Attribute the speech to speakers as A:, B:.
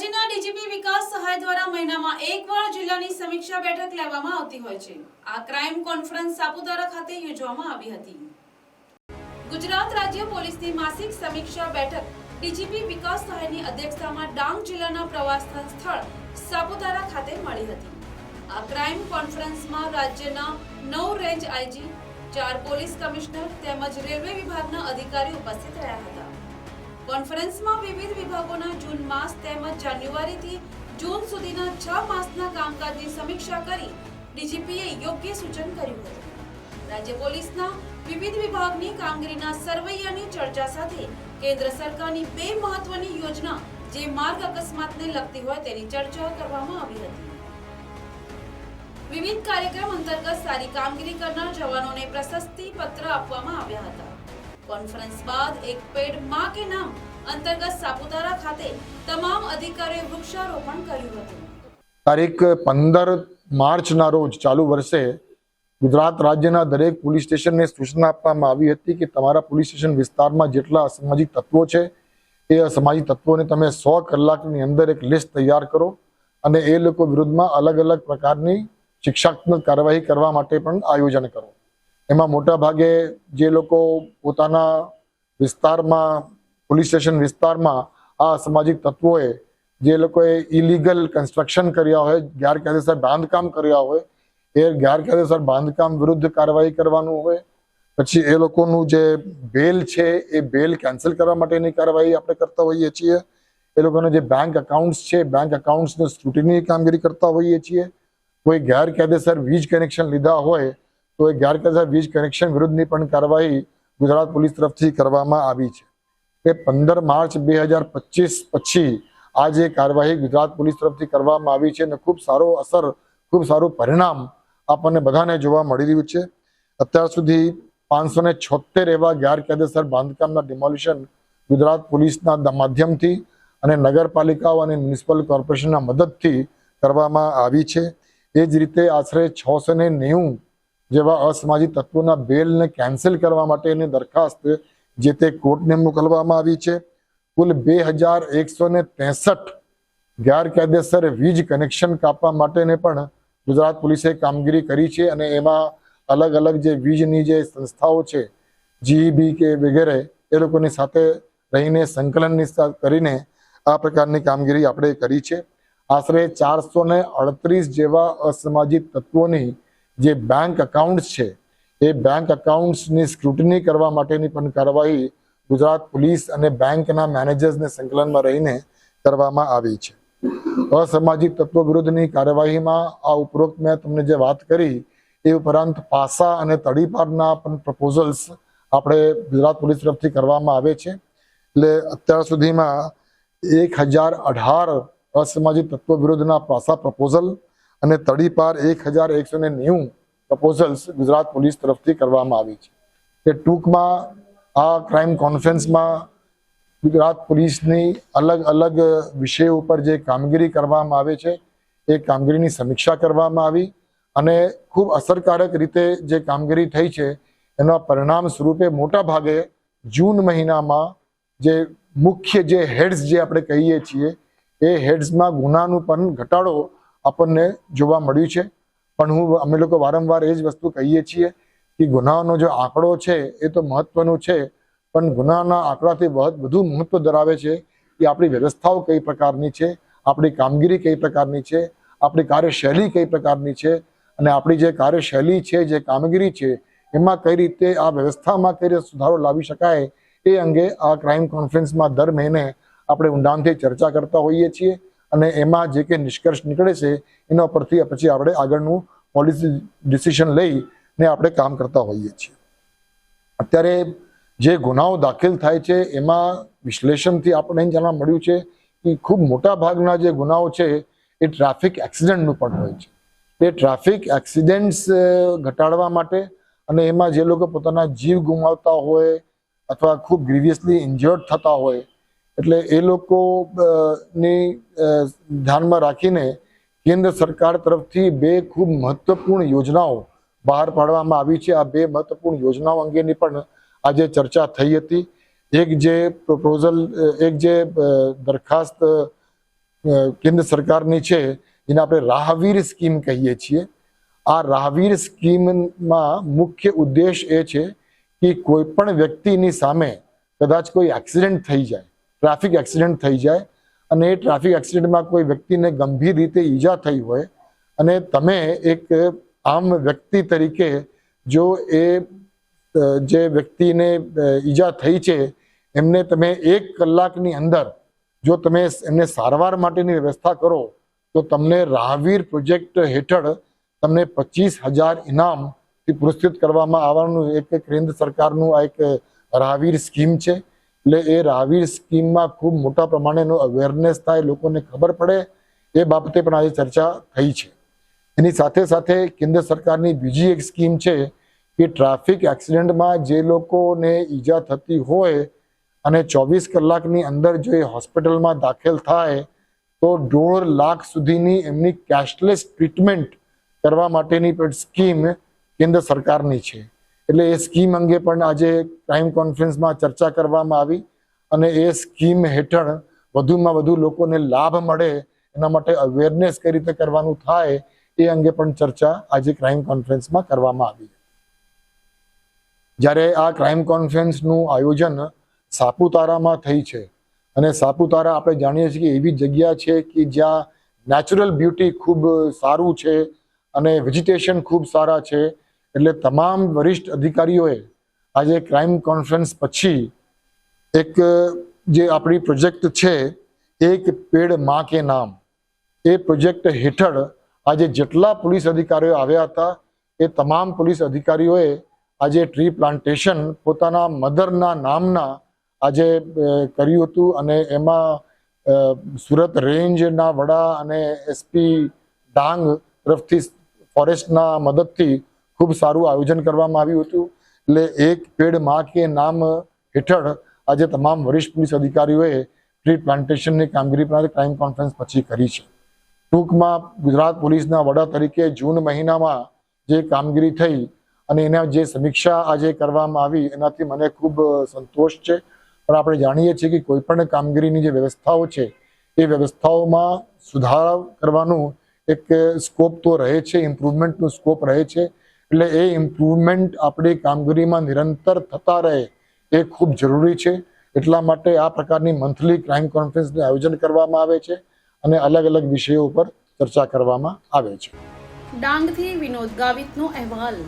A: રાજ્યના ડીજીપી વિકાસ સહાય દ્વારા મહિનામાં એકવાર જિલ્લાની સમીક્ષા બેઠક લેવામાં આવતી હોય છે. આ ક્રાઇમ કોન્ફરન્સ સાપુતારા ખાતે યોજવામાં આવી હતી. ગુજરાત રાજ્ય પોલીસની માસિક સમીક્ષા બેઠક ડીજીપી વિકાસ સહાયની અધ્યક્ષતામાં ડાંગ જિલ્લાના પ્રવાસ સ્થળ સાપુતારા ખાતે મળી હતી. આ ક્રાઇમ કોન્ફરન્સમાં રાજ્યના નવ રેન્જ આઈજી, ચાર પોલીસ કમિશનર તેમજ રેલવે વિભાગના અધિકારી ઉપસ્થિત રહ્યા હતા. કોન્ફરન્સમાં વિવિધ વિભાગોના જૂન માસ તેમજ જાન્યુઆરીથી જૂન સુધીના છ માસના કામકાજની સમીક્ષા કરી ડીજીપીએ યોગ્ય સૂચન કર્યું હતું. રાજ્ય પોલીસના વિવિધ વિભાગની કામગીરીના સરવૈયાની ચર્ચા સાથે કેન્દ્ર સરકારની બે મહત્વની યોજના જે માર્ગ અકસ્માતને લગતી હોય તેની ચર્ચા કરવામાં આવી હતી. વિવિધ કાર્યક્રમ અંતર્ગત સારી કામગીરી કરનાર જવાનોને પ્રશસ્તિ પત્ર આપવામાં આવ્યા હતા. કોન્ફરન્સ બાદ એક પેડમાં કે નામ અંતર્ગત સાપુતારા ખાતે તમામ અધિકારીઓએ વૃક્ષારોપણ કર્યું હતું.
B: તારીખ પંદર માર્ચના રોજ ચાલુ વર્ષે ગુજરાત રાજ્યના દરેક પોલીસ સ્ટેશનને સૂચના આપવામાં આવી હતી કે તમારા પોલીસ સ્ટેશન વિસ્તારમાં જેટલા અસામાજિક તત્વો છે, એ અસામાજિક તત્વોને તમે સો કલાકની અંદર એક લિસ્ટ તૈયાર કરો અને એ લોકો વિરુદ્ધમાં અલગ અલગ પ્રકારની શિક્ષાત્મક કાર્યવાહી કરવા માટે પણ આયોજન કરો. એમાં મોટા ભાગે જે લોકો પોતાના વિસ્તારમાં, પોલીસ સ્ટેશન વિસ્તારમાં આ અસામાજિક તત્વોએ જે લોકોએ ઇલીગલ કન્સ્ટ્રક્શન કર્યા હોય, ગેરકાયદેસર બાંધકામ કર્યા હોય, એ ગેરકાયદેસર બાંધકામ વિરુદ્ધ કાર્યવાહી કરવાનું હોય, પછી એ લોકોનું જે બેલ છે, એ બેલ કેન્સલ કરવા માટેની કાર્યવાહી આપણે કરતા હોઈએ છીએ. એ લોકોના જે બેંક અકાઉન્ટ્સ છે બેંક અકાઉન્ટ્સની સ્ક્રુટિની કામગીરી કરતા હોઈએ છીએ. કોઈ ગેરકાયદેસર વીજ કનેક્શન લીધા હોય તો એ ગેરકાયદેસર વીજ કનેક્શન વિરુદ્ધની પણ કાર્યવાહી ગુજરાત પોલીસ તરફથી કરવામાં આવી છે. એ પંદર માર્ચ બે હજાર પચીસ પછી આ જે કાર્યવાહી ગુજરાત પોલીસ તરફથી કરવામાં આવી છે અને ખૂબ સારો અસર, ખૂબ સારું પરિણામ આપણને બધાને જોવા મળી રહ્યું છે. અત્યાર સુધી પાંચસો ને છોતેર એવા ગેરકાયદેસર બાંધકામના ડિમોલિશન ગુજરાત પોલીસના માધ્યમથી અને નગરપાલિકાઓ અને મ્યુનિસિપલ કોર્પોરેશનના મદદથી કરવામાં આવી છે. એ જ રીતે આશરે છસો ને નેવું જેવા અસામાજિક તત્વોના બેલને કેન્સલ કરવા માટેની દરખાસ્ત જે તે કોર્ટને મોકલવામાં આવી છે. કુલ બે હજાર એકસો ને ત્રેસઠ ગેરકાયદેસર વીજ કનેક્શન કાપવા માટેને પણ ગુજરાત પોલીસે કામગીરી કરી છે અને એમાં અલગ અલગ જે વીજની જે સંસ્થાઓ છે જીઈબી કે વગેરે, એ લોકોની સાથે રહીને સંકલનની કરીને આ પ્રકારની કામગીરી આપણે કરી છે. આશરે ચારસો અડત્રીસ જેવા અસામાજિક તત્વોની જે બેંક અકાઉન્ટ્સ છે, એ બેંક અકાઉન્ટ્સની સ્ક્રુટની કરવા માટેની પણ કાર્યવાહી ગુજરાત પોલીસ અને બેંકના મેનેજર્સને સંકલનમાં રહીને કરવામાં આવી છે. અસામાજિક તત્વો વિરુદ્ધની કાર્યવાહીમાં આ ઉપરોક્ત મેં તમને જે વાત કરી, એ ઉપરાંત પાસા અને તડીપારના પણ પ્રપોઝલ્સ આપણે ગુજરાત પોલીસ તરફથી કરવામાં આવે છે. એટલે અત્યાર સુધીમાં એક હજાર અઢાર અસામાજિક તત્વો વિરુદ્ધના પાસા પ્રપોઝલ અને તડીપાર એક હજાર એકસો ને નેવું પ્રપોઝલ્સ ગુજરાત પોલીસ તરફથી કરવામાં આવી છે. કે ટૂંકમાં આ ક્રાઇમ કોન્ફરન્સમાં ગુજરાત પોલીસની અલગ અલગ વિષયો ઉપર જે કામગીરી કરવામાં આવે છે, એ કામગીરીની સમીક્ષા કરવામાં આવી અને ખૂબ અસરકારક રીતે જે કામગીરી થઈ છે, એના પરિણામ સ્વરૂપે મોટા ભાગે જૂન મહિનામાં જે મુખ્ય જે હેડ્સ જે આપણે કહીએ છીએ, એ હેડ્સમાં ગુનાનું પણ ઘટાડો આપણને જોવા મળ્યું છે. પણ હું અમે લોકો વારંવાર એ જ વસ્તુ કહીએ છીએ કે ગુનાનો જે આંકડો છે એ તો મહત્વનો છે, પણ ગુનાના આંકડાથી બહુ વધુ મહત્વ ધરાવે છે કે આપણી વ્યવસ્થાઓ કઈ પ્રકારની છે, આપણી કામગીરી કઈ પ્રકારની છે, આપણી કાર્યશૈલી કઈ પ્રકારની છે અને આપણી જે કાર્યશૈલી છે, જે કામગીરી છે, એમાં કઈ રીતે આ વ્યવસ્થામાં કઈ રીતે સુધારો લાવી શકાય એ અંગે આ ક્રાઇમ કોન્ફરન્સમાં દર મહિને આપણે ઊંડાણથી ચર્ચા કરતા હોઈએ છીએ. અને એમાં જે કે નિષ્કર્ષ નીકળે છે, એના પરથી પછી આપણે આગળનું પોલિસી ડિસિઝન લઈને આપણે કામ કરતા હોઈએ છીએ. અત્યારે જે ગુનાઓ દાખલ થાય છે, એમાં વિશ્લેષણથી આપણને જાણવા મળ્યું છે કે ખૂબ મોટા ભાગના જે ગુનાઓ છે, એ ટ્રાફિક એક્સિડન્ટનું પણ હોય છે. એ ટ્રાફિક એક્સિડન્ટ્સ ઘટાડવા માટે અને એમાં જે લોકો પોતાના જીવ ગુમાવતા હોય અથવા ખૂબ ગ્રીવિયસલી ઇન્જર્ડ થતા હોય એટલે એ લોકો ની ધ્યાનમાં રાખીને કેન્દ્ર સરકાર તરફથી બે ખૂબ મહત્વપૂર્ણ યોજનાઓ બહાર પાડવામાં આવી છે. આ બે મહત્વપૂર્ણ યોજનાઓ અંગેની પણ આજે ચર્ચા થઈ હતી. એક જે પ્રપોઝલ એક જે દરખાસ્ત કેન્દ્ર સરકારની છે જેને આપણે રાહવીર સ્કીમ કહીએ છીએ. આ રાહવીર સ્કીમમાં મુખ્ય ઉદ્દેશ એ છે કે કોઈ પણ વ્યક્તિની સામે કદાચ કોઈ એક્સિડન્ટ થઈ જાય ટ્રાફિક એક્સિડન્ટ થઈ જાય અને એ ટ્રાફિક એક્સિડન્ટમાં કોઈ વ્યક્તિને ગંભીર રીતે ઈજા થઈ હોય અને તમે એક આમ વ્યક્તિ તરીકે જો એ જે વ્યક્તિને ઈજા થઈ છે, એમને તમે એક કલાકની અંદર જો તમે એમને સારવાર માટેની વ્યવસ્થા કરો, તો તમને રાહવીર પ્રોજેક્ટ હેઠળ તમને પચીસ હજાર ઇનામથી પુરસ્કૃત કરવામાં આવવાનું એક કેન્દ્ર સરકારનું આ એક રાહવીર સ્કીમ છે. એટલે એ રાવીર સ્કીમમાં ખૂબ મોટા પ્રમાણેનો અવેરનેસ થાય, લોકોને ખબર પડે, એ બાબતે પણ આજે ચર્ચા થઈ છે. એની સાથે સાથે કેન્દ્ર સરકારની બીજી એક સ્કીમ છે કે ટ્રાફિક એક્સિડન્ટમાં જે લોકોને ઈજા થતી હોય અને ચોવીસ કલાકની અંદર જો એ હોસ્પિટલમાં દાખલ થાય, તો દોઢ લાખ સુધીની એમની કેશલેસ ટ્રીટમેન્ટ કરવા માટેની સ્કીમ કેન્દ્ર સરકારની છે. એટલે એ સ્કીમ અંગે પણ આજે ક્રાઇમ કોન્ફરન્સમાં ચર્ચા કરવામાં આવી અને એ સ્કીમ હેઠળ વધુમાં વધુ લોકોને લાભ મળે એના માટે અવેરનેસ કઈ રીતે કરવાનું થાય એ અંગે પણ ચર્ચા આજે ક્રાઇમ કોન્ફરન્સમાં કરવામાં આવી જ્યારે આ ક્રાઇમ કોન્ફરન્સનું આયોજન સાપુતારામાં થઈ છે અને સાપુતારા આપણે જાણીએ છીએ કે એવી જગ્યા છે કે જ્યાં નેચરલ બ્યુટી ખૂબ સારું છે અને વેજીટેશન ખૂબ સારા છે એટલે તમામ વરિષ્ઠ અધિકારીઓએ આજે ક્રાઇમ કોન્ફરન્સ પછી એક, જે આપણી પ્રોજેક્ટ છે, એક પેડમાં કે નામ, એ પ્રોજેક્ટ હેઠળ આજે જેટલા પોલીસ અધિકારીઓ આવ્યા હતા, એ તમામ પોલીસ અધિકારીઓએ આજે ટ્રી પ્લાન્ટેશન પોતાના મધરના નામના આજે કર્યું હતું અને એમાં સુરત રેન્જના વડા અને એસપી ડાંગ તરફથી ફોરેસ્ટના મદદથી ખૂબ સારું આયોજન કરવામાં આવ્યું હતું. એટલે એક પેડમાં કે નામ હેઠળ આજે તમામ વરિષ્ઠ પોલીસ અધિકારીઓએ ટ્રી પ્લાન્ટેશનની કામગીરી પણ ક્રાઇમ કોન્ફરન્સ પછી કરી છે. ટૂંકમાં ગુજરાત પોલીસના વડા તરીકે જૂન મહિનામાં જે કામગીરી થઈ અને એના જે સમીક્ષા આજે કરવામાં આવી, એનાથી મને ખૂબ સંતોષ છે. પણ આપણે જાણીએ છીએ કે કોઈ પણ કામગીરીની જે વ્યવસ્થાઓ છે, એ વ્યવસ્થાઓમાં સુધાર કરવાનું એક સ્કોપ તો રહે છે, ઇમ્પ્રુવમેન્ટનું સ્કોપ રહે છે. એટલે એ ઇમ્પ્રુવમેન્ટ આપણી કામગીરીમાં નિરંતર થતા રહે એ ખૂબ જરૂરી છે. એટલા માટે આ પ્રકારની મંથલી ક્રાઇમ કોન્ફરન્સનું આયોજન કરવામાં આવે છે અને અલગ અલગ વિષયો ઉપર ચર્ચા કરવામાં આવે છે.
A: ડાંગથી વિનોદ ગાવિતનો અહેવાલ.